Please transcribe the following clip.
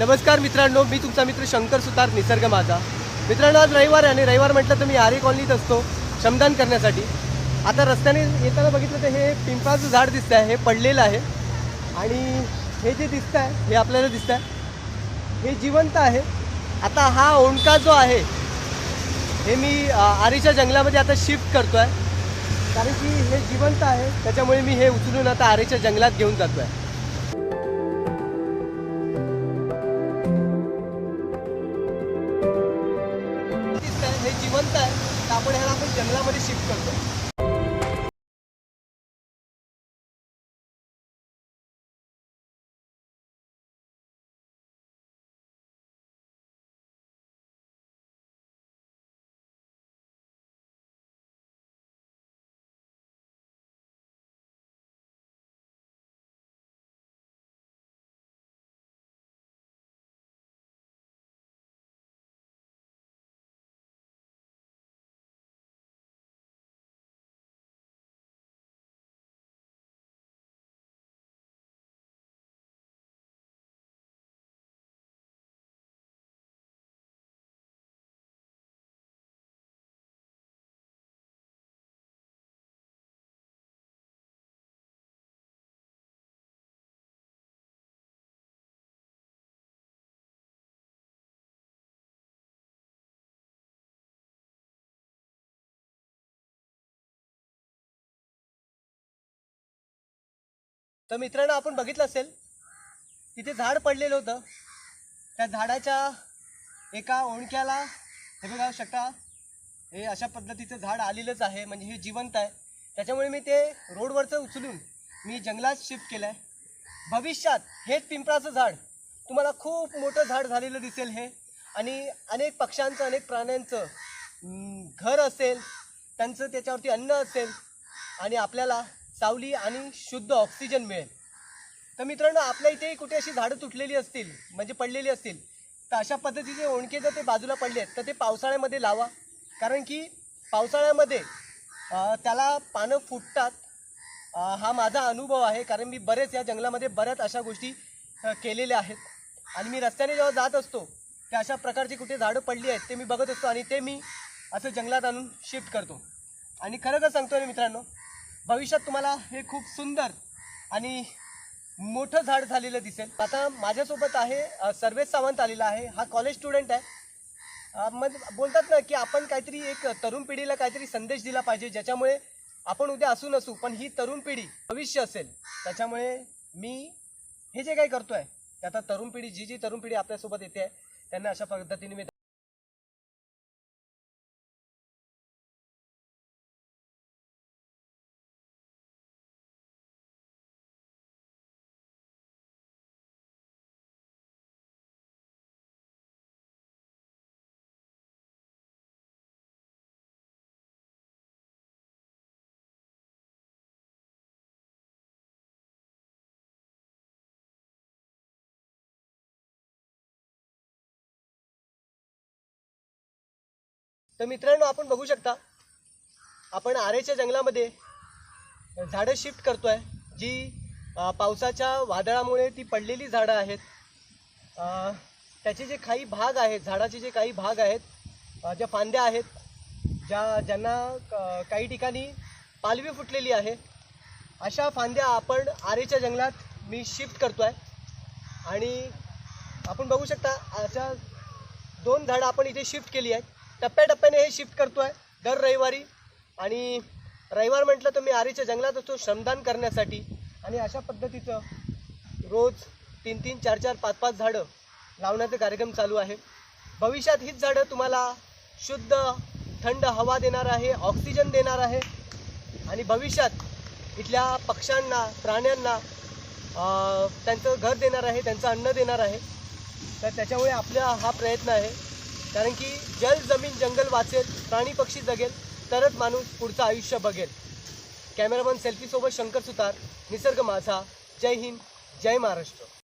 नमस्कार मित्रांनो मी तुमचा मित्र शंकर सुतार निसर्ग माझा. मित्रांनो आज रविवार आहे आणि रविवार म्हटलं तर मी आरे कॉलनीत असतो श्रमदान करण्यासाठी. आता रस्त्याने येताना बघितलं तर हे पिंपळाचं झाड दिसतं आहे हे पडलेलं आहे. आणि हे जे दिसतं आहे हे आपल्याला दिसतं आहे हे जिवंत आहे. आता हा ओंडका जो आहे हे मी आरेच्या जंगलामध्ये आता शिफ्ट करतो आहे कारण की हे जिवंत आहे त्याच्यामुळे मी हे उचलून आता आरेच्या जंगलात घेऊन जातो आहे आपण जंगलामध्ये शिफ्ट करतो. तर मित्रांनो आपण बघितलं असेल तिथे झाड पडलेलं होतं. त्या झाडाच्या एका ओणक्याला हे बघा शकता हे अशा पद्धतीचं झाड आलेलंच आहे म्हणजे हे जिवंत आहे. त्याच्यामुळे मी ते रोडवरचं उचलून मी जंगलात शिफ्ट केलं आहे भविष्यात हेच पिंपळाचं झाड तुम्हाला खूप मोठं झाड झालेलं दिसेल हे. आणि अनेक पक्ष्यांचं अनेक प्राण्यांचं घर असेल त्यांचं त्याच्यावरती अन्न असेल आणि आपल्याला सावली आणि शुद्ध ऑक्सिजन मिळेल. तर मित्रांनो आपल्या इथे कुठे अशी झाडं तुटलेली असतील म्हणजे पडलेली असतील तर अशा पद्धतीचे ओणके जर ते बाजूला पडले तर ते पावसाळ्यामध्ये लावा. कारण की पावसाळ्यामध्ये त्याला पानं फुटतात. हा माझा अनुभव आहे कारण मी बरेच या जंगलामध्ये बऱ्याच अशा गोष्टी केलेल्या आहेत. आणि मी रस्त्याने जेव्हा जात असतो ते अशा प्रकारची कुठे झाडं पडली आहेत ते मी बघत असतो आणि ते मी असं जंगलात आणून शिफ्ट करतो. आणि खरं तर सांगतो ना मित्रांनो भविष्यात तुम्हाला हे खूप सुंदर आणि मोठं झाड झालेलं दिसेल. आता माझ्यासोबत आहे सर्वेश सावंत आलेला आहे. हा कॉलेज स्टुडंट आहे. मग बोलतात ना की आपण काहीतरी एक तरुण पिढीला काहीतरी संदेश दिला पाहिजे ज्याच्यामुळे आपण उद्या असू नसू पण ही तरुण पिढी भविष्य असेल. त्याच्यामुळे मी हे जे काही करतोय ते आता तरुण पिढी जी जी तरुण पिढी आपल्यासोबत येते आहे त्यांना अशा पद्धतीने मी तर मित्रांनो आपण बघू शकता आपण आरेच्या जंगलामध्ये झाडं शिफ्ट करतो आहे जी पावसाच्या वादळामुळे ती पडलेली झाडं आहेत. त्याचे जे काही भाग आहेत झाडाचे जे काही भाग आहेत ज्या फांद्या आहेत ज्या ज्यांना क- काही ठिकाणी पालवी फुटलेली आहे अशा फांद्या आपण आरेच्या जंगलात मी शिफ्ट करतो आहे आणि आपण बघू शकता अशा दोन झाडं आपण इथे शिफ्ट केली आहेत. टप्प्याटप्प्याने हे शिफ्ट करतो आहे दर रविवारी. आणि रविवार म्हटलं तर मी आरीच्या जंगलात असतो श्रमदान करण्यासाठी. आणि अशा पद्धतीचं रोज तीन तीन चार चार पाच पाच झाडं लावण्याचा कार्यक्रम चालू आहे. भविष्यात हीच झाडं तुम्हाला शुद्ध थंड हवा देणार आहे ऑक्सिजन देणार आहे. आणि भविष्यात इथल्या पक्ष्यांना प्राण्यांना त्यांचं घर देणार आहे त्यांचं अन्न देणार आहे. तर त्याच्यामुळे आपला हा प्रयत्न आहे. कारण की जल जमीन जंगल वाचेल प्राणी पक्षी जगेल तरच माणूस पुढचं आयुष्य बघेल. कॅमेरामन सेल्फीसोबत शंकर सुतार निसर्ग माझा जय हिंद जय महाराष्ट्र.